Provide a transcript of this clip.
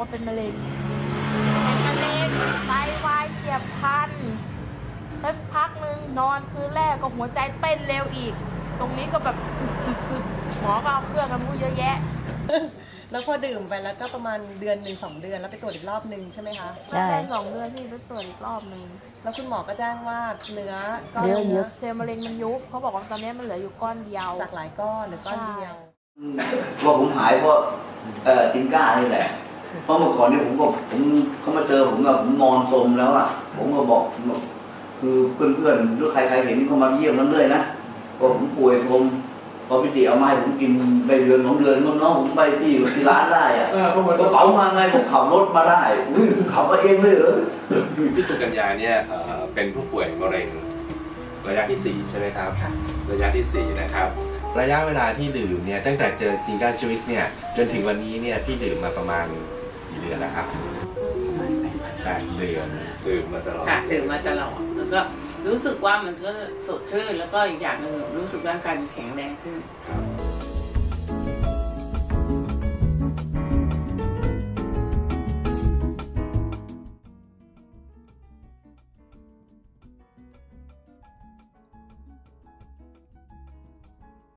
มะเร็งเป็นมะเร็งไตวายเฉียบพลันสักพักหนึ่งนอนคืนแรกก็หัวใจเต้นเร็วอีก ตรงนี้ก็แบบหมอก็เอาเครื่องกันมูเยอะแยะ แล้วพอดื่มไปแล้วก็ประมาณเดือนหนึ่งสองเดือนแล้วไปตรวจอีกรอบหนึ่งใช่ไหมคะใช่ได้สองเดือนพี่ไปตรวจอีกรอบหนึ่งแล้วคุณหมอก็แจ้งว่าเนื้อก้อนเนื้อเยเนื้อะอเซลล์มะเร็งมันยุบเขาบอกว่าตอนนี้มันเหลืออยู่ก้อนเดียว จากหลายก้อนหรือก้อนเดียว ว่าผมหายเพราะเอ่อจิงก้านี่แหละ เพราะเมื่อก่อนเนี่ยผมก็ผมเขามาเจอผมกับผมนอนสมแล้วอะผมก็บอกคือเพื่อนๆหรือใครๆเห็นเขามาเยี่ยมนั้นเลยนะว่าผมป่วยสมพอพิจิเอามาให้ผมกินไปเดือนสองเดือนน้องๆผมไปที่ที่ร้านได้อะเออเพราะมันกระเป๋ามาไงผมขับรถมาได้อุ้ยขับมาเองเลยเหรอพี่สุกัญญาเนี่ยเอ่อเป็นผู้ป่วยมะเร็งระยะที่ 4 ใช่ไหมครับ ระยะที่ 4 นะครับ ระยะเวลาที่ดื่มเนี่ยตั้งแต่เจอจิงก้าชูวิสเนี่ยจนถึงวันนี้เนี่ยพี่ดื่มมาประมาณ กี่เดือนแล้วครับแปดเดือนดื่มมาตลอดค่ะดื่มมาตลอดแล้วก็รู้สึกว่ามันก็สดชื่นแล้วก็อีกอย่างหนึ่งรู้สึกร่างกายมันแข็งแรงขึ้นครับ